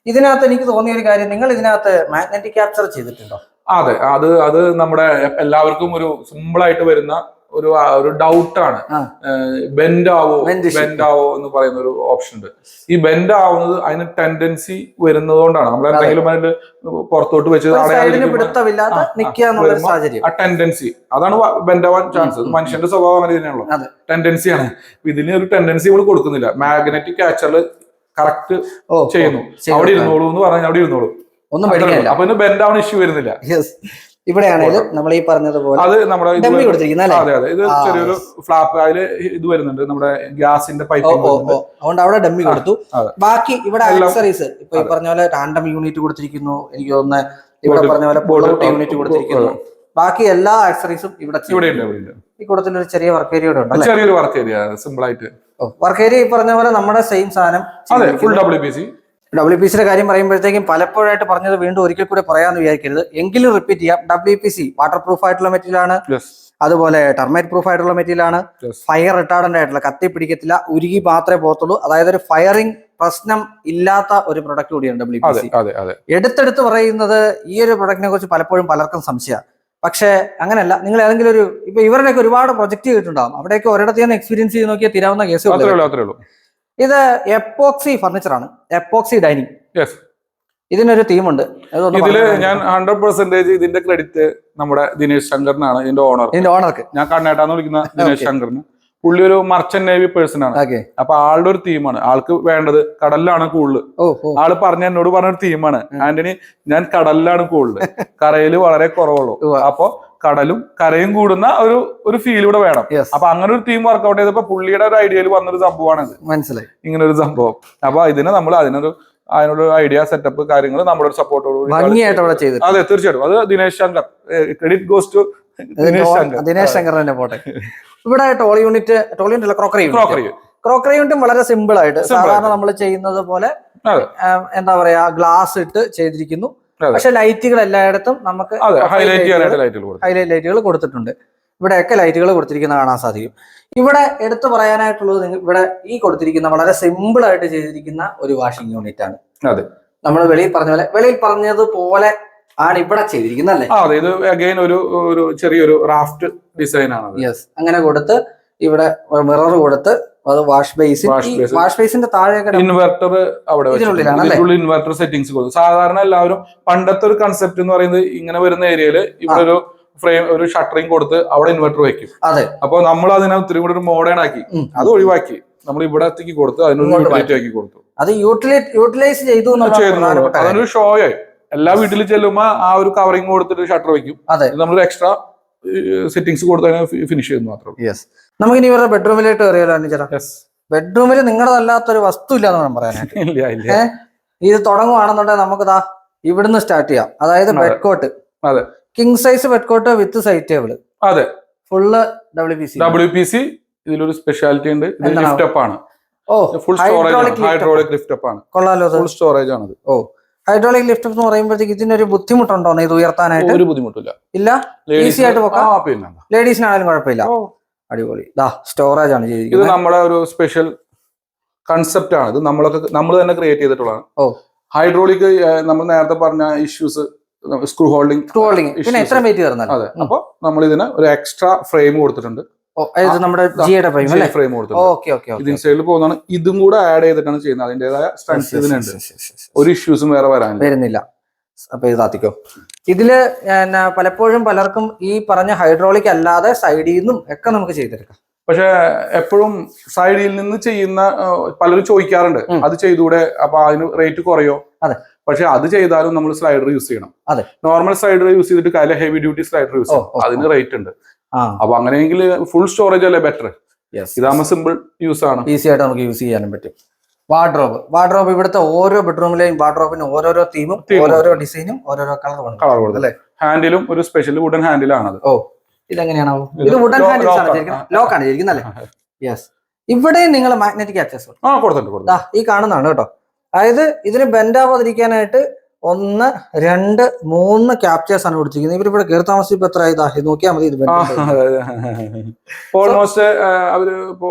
ഇതിനകത്ത് എനിക്ക് തോന്നിയ ഒരു കാര്യം നിങ്ങൾ ഇതിനകത്ത് മാഗ്നറ്റിക് ക്യാപ്ചർ ചെയ്തിട്ടുണ്ടോ? അതെ അത് അത് നമ്മുടെ എല്ലാവർക്കും ഒരു സിമ്പിൾ ആയിട്ട് വരുന്ന ഒരു ഒരു ഡൗട്ടാണ്. ബെൻഡ് ആവോ ബെൻഡ് ആവോ എന്ന് പറയുന്ന ഒരു ഓപ്ഷൻ ഉണ്ട് ഈ ബെൻഡ് ആവുന്നത് അതിന് ടെൻഡൻസി വരുന്നത് കൊണ്ടാണ് നമ്മൾ എന്തെങ്കിലും അതിന്റെ പുറത്തോട്ട് വെച്ച് ആ, ടെൻഡൻസി. അതാണ് ബെൻഡ് ആവാൻ ചാൻസ്. മനുഷ്യന്റെ സ്വഭാവം അങ്ങനെ തന്നെയാണല്ലോ. ടെൻഡൻസിയാണ്. ഇതിന് ഒരു ടെൻഡൻസി നമ്മൾ കൊടുക്കുന്നില്ല. മാഗ്നറ്റിക് ക്യാച്ചറിൽ കറക്റ്റ് ചെയ്യുന്നു. അവിടെ ഇരുന്നോളൂ എന്ന് പറഞ്ഞാൽ അവിടെ ഇരുന്നോളൂ. ഒന്നും. പേടിക്കാനില്ല. അപ്പൊ ബെൻഡ് ആവാൻ ഇഷ്യൂ വരുന്നില്ല. യെസ് ഇവിടെയാണെങ്കിലും നമ്മൾ ഈ പറഞ്ഞതുപോലെ അത് നമ്മുടെ ഡമ്മി കൊടുത്തിരിക്കുന്ന അല്ലേ? അതെ അതെ. ഇത് ചെറിയൊരു ഫ്ലാപ്പ് അതിൽ ഇത് വരുന്നുണ്ട്. നമ്മുടെ ഗ്യാസിന്റെ പൈപ്പ് അതുകൊണ്ട് അവിടെ ഡമ്മി കൊടുത്തു. ബാക്കി ഇവിടെ ആക്സറീസ് ഇപ്പൊ ഈ പറഞ്ഞ പോലെ റാൻഡം യൂണിറ്റ് കൊടുത്തിരിക്കുന്നു. എനിക്ക് തോന്നുന്ന ഇവിടെ പറഞ്ഞ പോലെ bottle- യൂണിറ്റ് കൊടുത്തിരിക്കുന്നു. ബാക്കി എല്ലാ ആക്സറീസും ഇവിടെ ഇവിടെ ഈ കൂട്ടത്തിൽ ഒരു ചെറിയ വർക്ക് ഏരിയ ഉണ്ട് ചെറിയൊരു വർക്ക് ഏരിയ സിമ്പിൾ ആയിട്ട്. വർക്ക് ഏരിയ ഈ പറഞ്ഞ പോലെ നമ്മുടെ സെയിം സാധനം അതെ full W P C W P സിയുടെ കാര്യം പറയുമ്പോഴത്തേക്കും പലപ്പോഴായിട്ട് പറഞ്ഞത് വീണ്ടും ഒരിക്കൽ കൂടെ പറയാമെന്ന് വിചാരിക്കരുത്. എങ്കിലും റിപ്പീറ്റ് ചെയ്യാം. W P C waterproof ആയിട്ടുള്ള മെറ്റീരിയലാണ് അതുപോലെ ടെർമൈറ്റ് പ്രൂഫ് ആയിട്ടുള്ള മെറ്റീരിയലാണ് ഫയർ റിട്ടാർഡന്റ് ആയിട്ടുള്ള കത്തി പിടിക്കത്തില്ല. ഉരുകി മാത്രമേ പോകത്തുള്ളൂ. അതായത് ഒരു ഫയറിംഗ് പ്രശ്നം ഇല്ലാത്ത ഒരു പ്രൊഡക്റ്റ് കൂടിയാണ് ഡബ്ല്യു പി സി എടുത്തെടുത്ത് പറയുന്നത് ഈ ഒരു പ്രൊഡക്റ്റിനെ കുറിച്ച് പലപ്പോഴും പലർക്കും സംശയമാണ് പക്ഷേ അങ്ങനെയല്ല. നിങ്ങൾ ഏതെങ്കിലും ഒരു ഇപ്പൊ ഇവരുടെയൊക്കെ ഒരുപാട് പ്രൊജക്ട് ചെയ്തിട്ടുണ്ടാവും. അവിടെയൊക്കെ ഒരിടത്ത് തന്നെ എക്സ്പീരിയൻസ് ചെയ്ത് നോക്കിയാൽ തീരാവുന്ന കേസ് അത്രേ ഉള്ളൂ. ഇത് എപ്പോക്സി ഫർണിച്ചറാണ് എപ്പോക്സി ഡൈനിങ് യെസ് ഇതിനൊരു തീമുണ്ട് ഇതിൽ ഞാൻ ഹൺഡ്രഡ് പെർസെന്റേജ് ഇതിന്റെ ക്രെഡിറ്റ് നമ്മുടെ ദിനേശ് ശങ്കറിനാണ് ഇതിന്റെ ഓണർ ഇതിന്റെ ഓണർക്ക് ഞാൻ കണ്ണേട്ടാന്ന് വിളിക്കുന്ന ദിനേശ്. ശങ്കറിന്. പുള്ളി ഒരു മർച്ചന്റ് നേവി പേഴ്സൺ ആണ്. അപ്പൊ ആളുടെ ഒരു തീമാണ് ആൾക്ക് വേണ്ടത് കടലിലാണ് കൂടുതൽ ആൾ പറഞ്ഞ എന്നോട് പറഞ്ഞ ഒരു തീമാണ് ആന്റണി ഞാൻ കടലിലാണ് കൂടുതൽ കരയിൽ വളരെ കുറവുള്ളൂ. അപ്പൊ കടലും കരയും കൂടുന്ന ഒരു ഒരു ഫീൽ ഇവിടെ വേണം. അപ്പൊ അങ്ങനെ ഒരു തീം വർക്ക്ഔട്ട് ചെയ്തപ്പോ പുള്ളിയുടെ ഒരു ഐഡിയയിൽ വന്നൊരു സംഭവമാണ് മനസ്സിലായി. ഇങ്ങനെ ഒരു സംഭവം. അപ്പൊ ഇതിന് നമ്മൾ അതിനൊരു അതിനുള്ള ഐഡിയ സെറ്റപ്പ് കാര്യങ്ങൾ നമ്മുടെ ഒരു സപ്പോർട്ടോട് അതെ തീർച്ചയായിട്ടും. അത് Dinesh Shankar. Credit goes to Dinesh Shankar. തന്നെ പോട്ടെ. ഇവിടെ ടോൾ യൂണിറ്റ് ടോൾ യൂണിറ്റ് അല്ല ക്രോക്കറി ക്രോക്കറി യൂണിറ്റ് ക്രോക്കറി യൂണിറ്റും വളരെ സിമ്പിൾ ആയിട്ട് സാധാരണ നമ്മൾ ചെയ്യുന്നത് പോലെ എന്താ പറയാ ഗ്ലാസ് ഇട്ട് ചെയ്തിരിക്കുന്നു. പക്ഷെ ലൈറ്റുകൾ എല്ലായിടത്തും നമുക്ക് ഹൈലൈറ്റുകൾ ഹൈലൈറ്റ് ലൈറ്റുകൾ കൊടുത്തിട്ടുണ്ട്. ഇവിടെയൊക്കെ ലൈറ്റുകൾ കൊടുത്തിരിക്കുന്നത് കാണാൻ സാധിക്കും. ഇവിടെ എടുത്തു പറയാനായിട്ടുള്ളത് ഇവിടെ ഈ കൊടുത്തിരിക്കുന്ന വളരെ സിമ്പിൾ ആയിട്ട് ചെയ്തിരിക്കുന്ന ഒരു വാഷിംഗ് യൂണിറ്റ് ആണ്. അതെ. നമ്മൾ വെളിയിൽ പറഞ്ഞ പോലെ വെളിയിൽ പറഞ്ഞതുപോലെ ആണ് ഇവിടെ ചെയ്തിരിക്കുന്നത് അതെ. ഇത് അഗൈൻ ഒരു ഒരു ചെറിയൊരു റാഫ്റ്റ് ഡിസൈൻ ആണ് യെസ് അങ്ങനെ കൊടുത്ത് ഇവിടെ മിറർ കൊടുത്ത് അത് വാഷ് ബേസിൻ. വാഷ് ബേസിന്റെ താഴെയൊക്കെ ഇൻവെർട്ടർ അവിടെ ഇതിനുള്ളിൽ ഇൻവെർട്ടർ സെറ്റിംഗ്സ് കൊടുക്കും. സാധാരണ എല്ലാവരും പണ്ടത്തെ ഒരു കൺസെപ്റ്റ് എന്ന് പറയുന്നത് ഇങ്ങനെ വരുന്ന ഏരിയയിൽ ഇവിടെ ഒരു ഫ്രെയിം ഒരു ഷട്ടറിങ് കൊടുത്ത് അവിടെ ഇൻവെർട്ടർ വെക്കും. അതെ. അപ്പൊ നമ്മൾ അതിനെ ഒത്തിരി കൂടി ഒരു മോഡേൺ ആക്കി. അത് ഒഴിവാക്കി. നമ്മൾ ഇവിടെ എത്തിക്കി കൊടുത്ത് അതിനൊരു യൂട്ടിലിറ്റി ആക്കി കൊടുത്തു. അത് യൂട്ടിലൈസ് യൂട്ടിലൈസ് ചെയ്തു. അതൊരു ഷോ ആയി. എല്ലാ വീട്ടിലും ചെല്ലുമ്പോ ആ ഒരു കവറിങ് കൊടുത്തിട്ട് ഷട്ടർ വെക്കും. അതെ. നമ്മൾ എക്സ്ട്രാ സെറ്റിംഗ്സ് കൊടുത്ത് ഫിനിഷ് ചെയ്യുന്നു മാത്രം യെസ് നമുക്കിനി ഇവരുടെ ബെഡ്റൂമിലേക്ക് കയറിയാലോ ചേട്ടാ ബെഡ്റൂമിൽ നിങ്ങളതല്ലാത്തൊരു വസ്തു ഇല്ല എന്ന് വേണം പറയാനായിട്ട്. ഇല്ല ഇല്ല ഏ? ഇത് തുടങ്ങുവാണെന്നുണ്ടെങ്കിൽ നമുക്ക് ദാ ഇവിടുന്ന് സ്റ്റാർട്ട് ചെയ്യാം. അതായത് അതെ. ബെഡ് കോട്ട് അതെ. King size bed cot with side table അതെ full W P C W P C ഇതിലൊരു സ്പെഷ്യാലിറ്റി ഉണ്ട് ഇത് ലിഫ്റ്റ് അപ്പ് ആണ്. ഓ full storage. Hydraulic lift up ആണ്. കൊള്ളാലോ ഫുൾ സ്റ്റോറേജ് ആണ് ഓ. ഹൈഡ്രോളിക് ലിഫ്റ്റ് എന്ന് പറയുമ്പോഴത്തേക്ക് ഇതിനൊരു ബുദ്ധിമുട്ടുണ്ടോ? ഇത് ഉയർത്താനായിട്ട്? ഒരു ബുദ്ധിമുട്ടില്ല. ഇല്ല? ഈസി ആയിട്ട്. ലേഡീസിനാണെങ്കിലും കുഴപ്പമില്ല. അടിപൊളി. ദാ സ്റ്റോറേജ് ആണ് ഇത് ചെയ്തിരിക്കുന്നത് നമ്മുടെ ഒരു സ്പെഷ്യൽ കൺസെപ്റ്റ് ആണ്. ഇത് നമ്മളൊക്കെ നമ്മൾ തന്നെ ക്രിയേറ്റ് ചെയ്തിട്ടുള്ളതാണ്. ഓ. ഹൈഡ്രോളിക് നമ്മൾ നേരത്തെ പറഞ്ഞ issues screw holding screw holding പിന്നെ Issues. എത്ര വെയിറ്റ് കയറുന്നല്ലോ അതെ. അപ്പൊ നമ്മൾ ഇതിന് ഒരു എക്സ്ട്രാ ഫ്രെയിം കൊടുത്തിട്ടുണ്ട്. ഓ ഇത് നമ്മുടെ ജിയുടെ ഫ്രെയിം അല്ലേ? ഫ്രെയിം കൊടുത്തിട്ടുണ്ട്. ഓക്കെ ഓക്കെ ഇത് സൈഡിൽ പോകുന്നതാണ്. ഇതും കൂടെ ആഡ് ചെയ്തിട്ടാണ് ചെയ്യുന്നത്. അതിന്റേതായ സ്ട്രെങ്സ് ഇതിനുണ്ട്. ഒരു ഇഷ്യൂസും വേറെ വരാനില്ല. വരുന്നില്ല. അപ്പൊ ഇത് താത്തിക്കോ ഇതിൽ പലപ്പോഴും പലർക്കും ഈ പറഞ്ഞ ഹൈഡ്രോളിക് അല്ലാതെ സൈഡിൽ നിന്നും ഒക്കെ നമുക്ക് ചെയ്തെടുക്കാം. പക്ഷെ എപ്പോഴും സൈഡിൽ നിന്ന് ചെയ്യുന്ന പലരും ചോദിക്കാറുണ്ട്. അത് ചെയ്തൂടെ? അപ്പൊ അതിന് റേറ്റ് കുറയോ? അതെ. പക്ഷെ അത് ചെയ്താലും നമ്മൾ സ്ലൈഡർ യൂസ് ചെയ്യണം. അതെ. നോർമൽ സ്ലൈഡർ യൂസ് ചെയ്തിട്ട് കാര്യം ഹെവി ഡ്യൂട്ടി സ്ലൈഡർ യൂസ് ചെയ്യും അതിന് റേറ്റ് ഉണ്ട്. അപ്പൊ അങ്ങനെയെങ്കിൽ ഫുൾ സ്റ്റോറേജ് അല്ലേ ബെറ്റർ ഇതാകുമ്പോൾ സിമ്പിൾ യൂസ് ആണ്. ഈസി ആയിട്ട് നമുക്ക് യൂസ് ചെയ്യാനും പറ്റും. വാർഡ്രോബ് വാർഡ്രോബ് ഇവിടുത്തെ ഓരോ ബെഡ്റൂമിലെയും വാർഡ്രോബിന് ഓരോരോ തീമും. ഓരോരോ ഡിസൈനും ഓരോരോ കളർ വേണം കളർ കൊടുക്കും അല്ലേ? ഹാൻഡിലും ഒരു സ്പെഷ്യൽ വുഡൻ ഹാൻഡിലാണത് ഓ ഇതെങ്ങനെയാണോ ഇത് വുഡൻ ഹാൻഡിൽ ഹാൻഡിൽസ് ആണ് lock ആണ്. ചെയ്തിരിക്കുന്നത് ലോക്ക് ആണ് ചെയ്തിരിക്കുന്നത് അല്ലേ? യെസ് ഇവിടെ നിങ്ങൾ മാഗ്നറ്റിക് ആക്സസ് കൊടുത്തിട്ടുണ്ട് ദാ ഈ കാണുന്നതാണ് കേട്ടോ. അതായത് ഇതിന് ബെൻഡ് ആവാതിരിക്കാനായിട്ട് ഒന്ന് രണ്ട് മൂന്ന് ക്യാപ്ചേഴ്സ് ആണ് കൊടുത്തിരിക്കുന്നത്. ഇവർ ഇവിടെ കയറി താമസിച്ചപ്പോ എത്ര ഇതാ നോക്കിയാൽ മതി ഇത്. ഓൾമോസ്റ്റ് അവർ ഇപ്പോ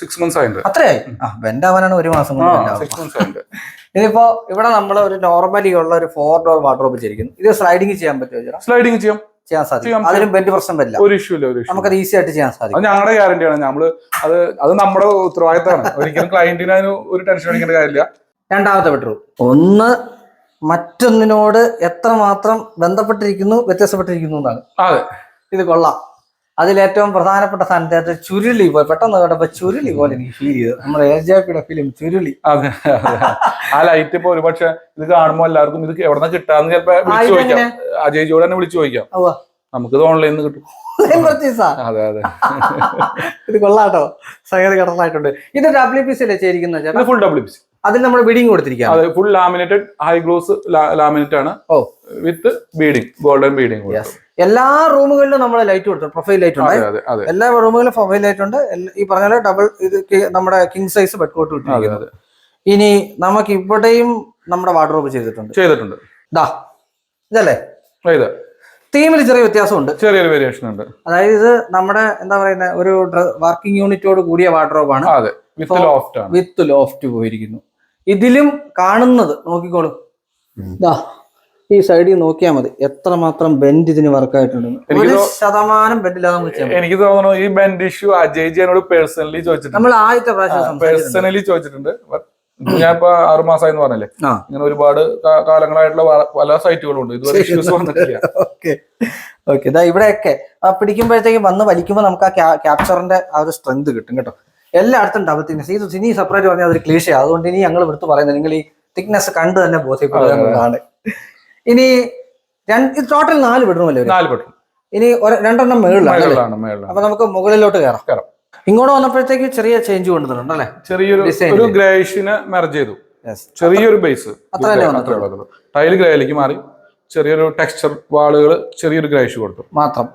സിക്സ് മന്ത്സ് ആയിട്ട് അത്രയായി? ആ ബെൻഡ് ആവാനാണ് ഒരു മാസം സിക്സ് മന്ത്സ് ഇതിപ്പോ ഇവിടെ നമ്മൾ ഒരു നോർമലി ഉള്ള ഒരു ഫോർ ഡോർ വാർഡ്രോബ് ചെയ്തിരിക്കുന്നു ഇത് സ്ലൈഡിങ് ചെയ്യാൻ പറ്റുമോ സ്ലൈഡിങ് ചെയ്യാം. ചെയ്യാൻ ചെയ്യാം, സാധിക്കും അതിലും ബെൻഡ് പ്രശ്നം വരില്ല. ഒരു ഇഷ്യൂ ഇല്ല നമുക്കത് ഈസി ആയിട്ട് ചെയ്യാൻ സാധിക്കും. ഞങ്ങളുടെ ഗ്യാരണ്ടിയാണ് നമ്മൾ അത് അത് നമ്മുടെ ഉത്തരവാദിത്തമാണ്. ഒരിക്കലും ക്ലയന്റിന് അതിന് ഒരു ടെൻഷൻ അടിക്കേണ്ട കാര്യമില്ല. രണ്ടാമത്തെ ബെഡ്റൂം ഒന്ന് മറ്റൊന്നിനോട് എത്രമാത്രം ബന്ധപ്പെട്ടിരിക്കുന്നു വ്യത്യാസപ്പെട്ടിരിക്കുന്നു എന്നാണ്. അതെ. ഇത് കൊള്ളാം. അതിലേറ്റവും പ്രധാനപ്പെട്ട സ്ഥാനത്ത് ചുരുളി പോലെ പെട്ടെന്ന് കേട്ടപ്പോ ചുരുളി പോലെ എനിക്ക് ഫീൽ ചെയ്തു. നമ്മുടെ എ ജെ പിയുടെ ഫിലിം ചുരുളി. അതെ. ആ ലൈറ്റ് ഇപ്പൊ ഒരുപക്ഷെ ഇത് കാണുമ്പോൾ എല്ലാവർക്കും ഇത് എവിടെ കിട്ടാന്ന് ചിലപ്പോ വിളിച്ചു ചോദിക്കാം. അജയ് ജോഡ് തന്നെ വിളിച്ചു ചോദിക്കാം. നമുക്ക് നമുക്കിത് ഓൺലൈനിൽ നിന്ന് കിട്ടും. അതെ അതെ. ഇത് കൊള്ളാട്ടോ. സംഗതി കടലായിട്ടുണ്ട് ഇത് ഡബ്ല്യു പി സി അല്ലേ ചേരിക്കുന്ന ചേട്ടാ? ഇത് ഫുൾ ഡബ്ല്യു പി സി അതിൽ നമ്മൾ ബീഡിംഗ് കൊടുത്തിരിക്കുക അതെ full laminated high gloss laminate ആണ്. ഓ. With beading golden beading. എല്ലാ റൂമുകളിലും നമ്മൾ ലൈറ്റ് കൊടുത്തു. പ്രൊഫൈൽ ലൈറ്റ് ഉണ്ട്. എല്ലാ റൂമുകളിലും പ്രൊഫൈൽ ലൈറ്റ് ഉണ്ട്. ഈ പറഞ്ഞ ഡബിൾ ഇത് നമ്മുടെ കിങ് സൈസ് ബെഡ് കോട്ട് അതെ ഇനി നമുക്ക് ഇവിടെയും നമ്മുടെ വാർഡ്രോബ് ചെയ്തിട്ടുണ്ട്. ചെയ്തിട്ടുണ്ട്. ദാ ഇതല്ലേ? ഇത്. തീമിൽ ചെറിയ വ്യത്യാസമുണ്ട്. ചെറിയൊരു വേരിയേഷൻ ഉണ്ട്. അതായത് ഇത് നമ്മുടെ എന്താ പറയുന്ന ഒരു വർക്കിംഗ് യൂണിറ്റോട് കൂടിയ വാർഡ്രോബ് ആണ്. വിത്ത് ലോഫ്റ്റ് വിത്ത് ലോഫ്റ്റ് പോയിരിക്കുന്നു. ഇതിലും കാണുന്നത് നോക്കിക്കോളൂ. ദാ ഈ സൈഡിൽ നോക്കിയാൽ മതി. എത്രമാത്രം ബെൻഡ് ഇതിന് വർക്കായിട്ടുണ്ട് എനിക്ക് ശതമാനം ബെൻഡില്ലാതെ എനിക്ക് തോന്നുന്നു ഈ ബെൻഡ് ഇഷ്യൂ അജയ് ജി എന്നോട് പേഴ്സണലി ചോദിച്ചിട്ടുണ്ട്. നമ്മൾ ആദ്യത്തെ പ്രാവശ്യം പേഴ്സണലി ചോദിച്ചിട്ടുണ്ട്. ഞാൻ ഇപ്പൊ ആറ് എന്ന് പറഞ്ഞല്ലേ? ഇങ്ങനെ ഒരുപാട് കാലങ്ങളായിട്ടുള്ള പല സൈറ്റുകളും ഉണ്ട്. ഇതുവരെ ഇഷ്യൂസ് വന്നിട്ടില്ല. ഓക്കെ ഇതാ ഇവിടെയൊക്കെ. പിടിക്കുമ്പോഴത്തേക്കും വന്ന് വലിക്കുമ്പോൾ നമുക്ക് ആ ക്യാപ്ചറിന്റെ ആ ഒരു സ്ട്രെങ്ത് കിട്ടും കേട്ടോ. എല്ലായിടത്തും ഡബിൾ തിക്നെസ് ഇത് ഇനി സെപ്പറേറ്റ് പറഞ്ഞാൽ അതൊരു ക്ലീഷ അതുകൊണ്ട് ഇനി ഞങ്ങൾ എടുത്ത് പറയുന്നത് നിങ്ങൾ ഈ തിക്നെസ് കണ്ട് തന്നെ. എന്നുള്ളതാണ്. ഇനി രണ്ട് ടോട്ടൽ നാല് ബെഡ്റൂം അല്ലേ നാല് ബെഡ്റൂം ഇനി രണ്ടെണ്ണം മേളിലാണ് അപ്പൊ നമുക്ക് മുകളിലോട്ട് കയറാം കയറാം. ഇങ്ങോട്ട് വന്നപ്പോഴത്തേക്ക് ചെറിയ ചേഞ്ച് കൊണ്ടുവന്നിട്ടുണ്ട് അല്ലേ? ചെറിയൊരു ഒരു. ഗ്രേഷിനെ മെർജ് ചെയ്തു. ചെറിയൊരു ബേസ്. ടൈൽ ഗ്രേയിലേക്ക് മാറി. ചെറിയൊരു ടെക്സ്ചർ വാളുകൾ ചെറിയൊരു ഗ്രേഷ് കൊടുത്തു. മാത്രം.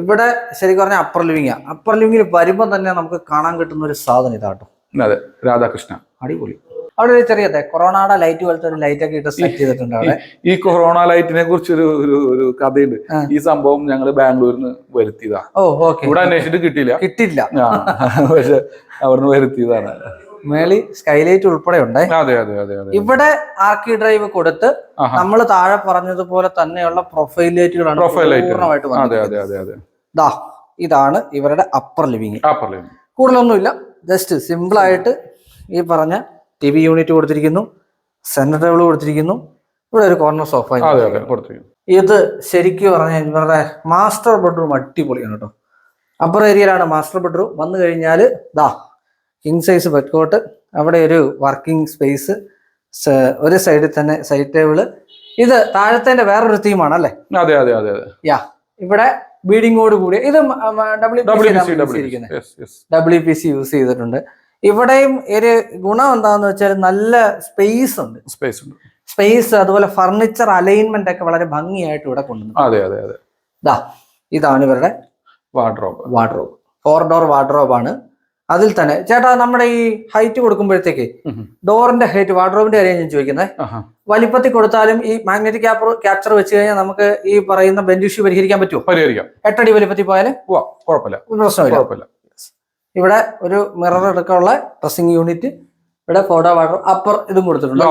ഇവിടെ ശരിക്കും പറഞ്ഞ അപ്പർ ലിവിംഗ് അപ്പർ ലിവിംഗിൽ വരുമ്പോൾ തന്നെ നമുക്ക് കാണാൻ കിട്ടുന്ന ഒരു സാധനം ഇതാട്ടോ. അതെ രാധാകൃഷ്ണ. അടിപൊളി. അവിടെ ഒരു ചെറിയ കൊറോണയുടെ ലൈറ്റ് പോലത്തെ ഒരു ലൈറ്റ് ഒക്കെ ഇട്ട് സെറ്റ് ചെയ്തിട്ടുണ്ട് അവിടെ. ഈ കൊറോണ ലൈറ്റിനെ കുറിച്ച് ഒരു ഒരു കഥയുണ്ട്. ഈ സംഭവം ഞങ്ങൾ ബാംഗ്ലൂരിൽ നിന്ന് വരുത്തിയതാ. ഓ ഓക്കെ ഇവിടെ അന്വേഷിച്ചിട്ട് കിട്ടിയില്ല. കിട്ടില്ല പക്ഷെ അവിടുന്ന് വരുത്തിയതാണ്. മേളി സ്കൈലൈറ്റ് ഉൾപ്പെടെ ഉണ്ട് അതെ അതെ അതെ അതെ. ഇവിടെ ആർക്കി ഡ്രൈവ് കൊടുത്ത് നമ്മൾ താഴെ പറഞ്ഞതുപോലെ തന്നെയുള്ള പ്രൊഫൈൽ ലൈറ്റുകളാണ് പ്രൊഫൈൽ ലൈറ്റ് പൂർണമായിട്ട് ദാ ഇതാണ് ഇവരുടെ അപ്പർ ലിവിങ് അപ്പർ ലിവിങ് കൂടുതലൊന്നുമില്ല. ജസ്റ്റ് സിമ്പിൾ ആയിട്ട് ഈ പറഞ്ഞ ടി വി യൂണിറ്റ് കൊടുത്തിരിക്കുന്നു സെന്റർ ടേബിൾ കൊടുത്തിരിക്കുന്നു ഇവിടെ ഒരു കോർണർ സോഫ ഇത് ശരിക്കും പറഞ്ഞാൽ ഇവരുടെ മാസ്റ്റർ ബെഡ്റൂം അടിപൊളിയാണ് കേട്ടോ. അപ്പർ ഏരിയയിലാണ് മാസ്റ്റർ ബെഡ്റൂം വന്നു കഴിഞ്ഞാൽ ദാ കിങ് സൈസ് ബെഡ്കോട്ട് അവിടെ ഒരു വർക്കിംഗ് സ്പേസ് ഒരു സൈഡിൽ തന്നെ സൈഡ് ടേബിൾ ഇത് താഴത്തെ വേറൊരു തീമാണ് അല്ലേ? അതെ അതെ അതെ അതെ. യാ ഇവിടെ ബീഡിങ്ങോട് കൂടി ഇത് ഡബ്ല്യു പി സി യൂസ് ചെയ്തിട്ടുണ്ട്. ഇവിടെയും ഒരു ഗുണം എന്താന്ന് വെച്ചാൽ നല്ല സ്പേസ് ഉണ്ട്. സ്പേസ് ഉണ്ട്. സ്പേസ് അതുപോലെ ഫർണിച്ചർ അലൈൻമെന്റ് ഒക്കെ വളരെ ഭംഗിയായിട്ട് ഇവിടെ കൊണ്ടുവന്നു അതെ അതെ അതെ. ദാ ഇതാണ് ഇവരുടെ wardrobe wardrobe four door wardrobe ആണ്. അതിൽ തന്നെ ചേട്ടാ നമ്മുടെ ഈ ഹൈറ്റ് കൊടുക്കുമ്പോഴത്തേക്ക് ഡോറിന്റെ ഹൈറ്റ് വാർഡ്രോബിന്റെ കാര്യം ഞാൻ ചോദിക്കുന്നത് വലിപ്പത്തിൽ കൊടുത്താലും ഈ മാഗ്നറ്റിക് ക്യാപ്ചർ വെച്ച് കഴിഞ്ഞാൽ നമുക്ക് ഈ പറയുന്ന ബെഞ്ച് ഇഷ്യൂ പരിഹരിക്കാൻ പറ്റുമോ? പരിഹരിക്കാം. എട്ടടി വലിപ്പത്തിൽ പോയാൽ പോവാം കുഴപ്പമില്ല. പ്രശ്നമില്ല. കുഴപ്പമില്ല. ഇവിടെ ഒരു മിറർ അടക്കമുള്ള ഡ്രസ്സിംഗ് യൂണിറ്റ് ഇവിടെ ഫോട്ടോ വാട്ടർ അപ്പർ ഇതും കൊടുത്തിട്ടുണ്ട്?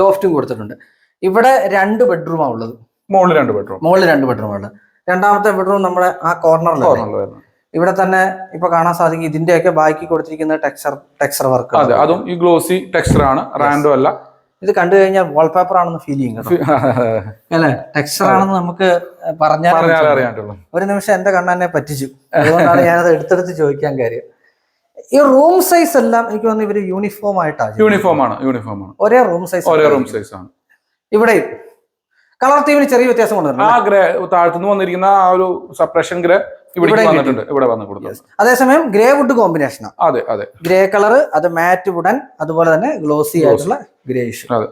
ലോഫ്റ്റ് കൊടുത്തിട്ടുണ്ട്. ഇവിടെ രണ്ട് ബെഡ്റൂമാണ് ഉള്ളത്. മുകളിൽ രണ്ട് ബെഡ്റൂം മുകളിൽ രണ്ട് ബെഡ്റൂം ബെഡ്റൂമാണ് രണ്ടാമത്തെ ബെഡ്റൂം നമ്മുടെ ആ കോർണറിൽ ഇവിടെ തന്നെ ഇപ്പൊ കാണാൻ സാധിക്കും ഇതിന്റെയൊക്കെ ബാക്കി കൊടുത്തിരിക്കുന്ന ടെക്സ്ചർ ടെക്സ്ചർ വർക്ക് അതെ അതും ഈ ഗ്ലോസി ടെക്സ്ചർ ആണ് റാൻഡോ അല്ല. ഇത് കണ്ടു കഴിഞ്ഞാൽ വാൾപേപ്പർ ആണെന്ന് ഫീൽ ചെയ്യും അല്ലെ? ടെക്സ്ചർ ആണെന്ന് നമുക്ക് പറഞ്ഞാൽ ഒരു നിമിഷം എന്റെ കണ്ണെന്നെ പറ്റിച്ചു. അതുകൊണ്ടാണ് ഞാനത് എടുത്തെടുത്ത് ചോദിക്കാൻ കാര്യം. ഈ റൂം സൈസ് എല്ലാം എനിക്ക് തോന്നുന്നു ഇവർ യൂണിഫോം ആയിട്ടാണ് യൂണിഫോം ആണ് യൂണിഫോം ആണ്. ഒരേ റൂം സൈസ് ഒരേ റൂം സൈസ് ആണ്. ഇവിടെ കളർ തീമിന് ചെറിയ വ്യത്യാസം കൊണ്ടുവരുന്നു ആ ഗ്രേ താഴത്തുനിന്ന് വന്നിരിക്കുന്ന ആ ഒരു സപ്രഷൻ ഗ്രേ ഇവിടെ വന്നിട്ടുണ്ട് ഇവിടെ വന്ന് കൊടുത്തു അതേസമയം ഗ്രേ വുഡ് കോമ്പിനേഷൻ അതെ അതെ. ഗ്രേ കളർ അത് മാറ്റ് വുഡൻ അതുപോലെ തന്നെ ഗ്ലോസി ആയിട്ടുള്ള ഗ്രേഷ് അതെ.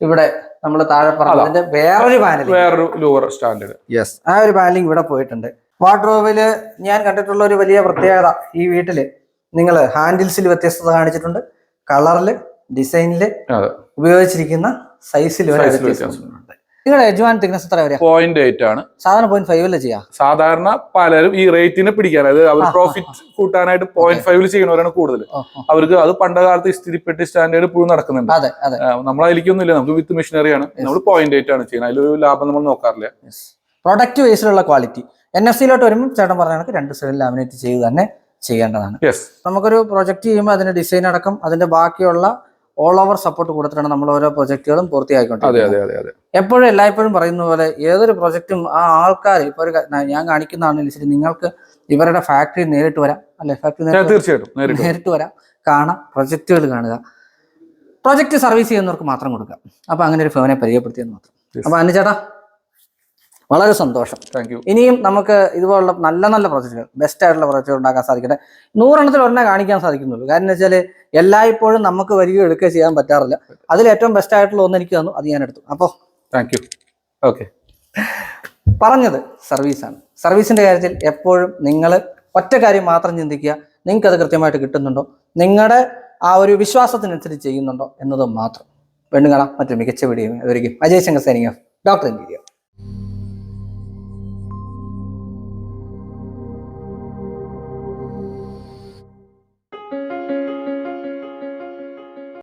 ഇവിടെ നമ്മൾ താഴെ പറഞ്ഞതിന്റെ വേറൊരു പാനലിംഗ് വേറൊരു ലോവർ സ്റ്റാൻഡേർഡ് യെസ് ആ ഒരു പാനലിംഗ് ഇവിടെ പോയിട്ടുണ്ട്. വാർഡ്രോബിൽ ഞാൻ കണ്ടിട്ടുള്ള ഒരു വലിയ പ്രത്യേകത ഈ വീട്ടിൽ. നിങ്ങൾ ഹാൻഡിൽസിൽ വ്യത്യസ്തത കാണിച്ചിട്ടുണ്ട്. കളറിൽ ഡിസൈനിൽ ഉപയോഗിച്ചിരിക്കുന്ന സൈസിൽ വരെ വ്യത്യാസമുണ്ട് നിങ്ങളുടെ യജമാൻ തിക്നസ് എത്ര വരിക പോയിന്റ് എയ്റ്റ് ആണ്. സാധാരണ പോയിന്റ് ഫൈവിൽ ചെയ്യാം? സാധാരണ പലരും ഈ റേറ്റിനെ പിടിക്കാൻ അതായത് അവർ പ്രോഫിറ്റ് കൂട്ടാനായിട്ട് പോയിന്റ് ഫൈവിൽ ചെയ്യുന്നവരാണ് കൂടുതൽ. അവർക്ക് അത് പണ്ട കാലത്ത് ഇസ്തിരിപ്പെട്ടി സ്റ്റാൻഡേർഡ് ഇപ്പോഴും നടക്കുന്നുണ്ട്. നമ്മൾ അതിലേക്കൊന്നുമില്ല. നമുക്ക് വിത്ത് മെഷീനറിയാണ് നമ്മൾ പോയിന്റ് എയ്റ്റ് ആണ് ചെയ്യുന്നത്. അതിലൊരു ലാഭം നമ്മൾ നോക്കാറില്ല. പ്രൊഡക്റ്റ് വൈസിലുള്ള ക്വാളിറ്റി എൻ എഫ് സിയിലോട്ട് വരുമ്പോൾ ചേട്ടൻ പറഞ്ഞ കണക്ക് രണ്ട് സൈഡിൽ ലാമിനേറ്റ് ചെയ്ത് തന്നെ ചെയ്യേണ്ടതാണ്. നമുക്കൊരു പ്രൊജക്ട് ചെയ്യുമ്പോൾ അതിന്റെ ഡിസൈൻ അടക്കം അതിന്റെ ബാക്കിയുള്ള ഓൾ ഓവർ സപ്പോർട്ട് കൊടുത്തിട്ടാണ് നമ്മൾ ഓരോ പ്രൊജക്റ്റുകളും പൂർത്തിയായിക്കൊണ്ടിരിക്കുന്നത്. അതെ അതെ എപ്പോഴും എല്ലായ്പ്പോഴും പറയുന്ന പോലെ ഏതൊരു പ്രൊജക്റ്റും ആ ആൾക്കാർ ഇപ്പൊ ഒരു ഞാൻ കാണിക്കുന്നതാണെങ്കിൽ ശരി നിങ്ങൾക്ക് ഇവരുടെ ഫാക്ടറി നേരിട്ട് വരാം. അല്ലെ? ഫാക്ടറി തീർച്ചയായിട്ടും നേരിട്ട് വരാം. കാണാം. പ്രൊജക്റ്റുകൾ കാണുക. പ്രൊജക്റ്റ് സർവീസ് ചെയ്യുന്നവർക്ക് മാത്രം കൊടുക്കാം അപ്പൊ അങ്ങനെ ഒരു ഫേവനെ പരിചയപ്പെടുത്തിയെന്ന് മാത്രം. അപ്പൊ അനുചേട്ടാ വളരെ സന്തോഷം. താങ്ക് യു ഇനിയും നമുക്ക് ഇതുപോലുള്ള നല്ല നല്ല പ്രൊജക്റ്റുകൾ ബെസ്റ്റ് ആയിട്ടുള്ള പ്രൊജക്റ്റുകൾ ഉണ്ടാക്കാൻ സാധിക്കട്ടെ. നൂറെണ്ണത്തിൽ ഒരെണ്ണേ കാണിക്കാൻ സാധിക്കുന്നുള്ളൂ. കാരണം എന്ന് വെച്ചാൽ എല്ലായ്പ്പോഴും നമുക്ക് വരിക എടുക്കുക ചെയ്യാൻ പറ്റാറില്ല. അതിൽ ഏറ്റവും ബെസ്റ്റ് ആയിട്ടുള്ള ഒന്ന് എനിക്ക് തന്നു. അത് ഞാൻ എടുത്തു. അപ്പോൾ താങ്ക് യു ഓക്കെ പറഞ്ഞത് സർവീസാണ്. സർവീസിന്റെ കാര്യത്തിൽ എപ്പോഴും നിങ്ങൾ ഒറ്റ കാര്യം മാത്രം ചിന്തിക്കുക. നിങ്ങൾക്ക് അത് കൃത്യമായിട്ട് കിട്ടുന്നുണ്ടോ? നിങ്ങളുടെ ആ ഒരു വിശ്വാസത്തിനനുസരിച്ച് ചെയ്യുന്നുണ്ടോ എന്നത് മാത്രം. വീണ്ടും കാണാം മറ്റൊരു മികച്ച video അതൊരിക്കും Ajay Shankar signing off doctor interior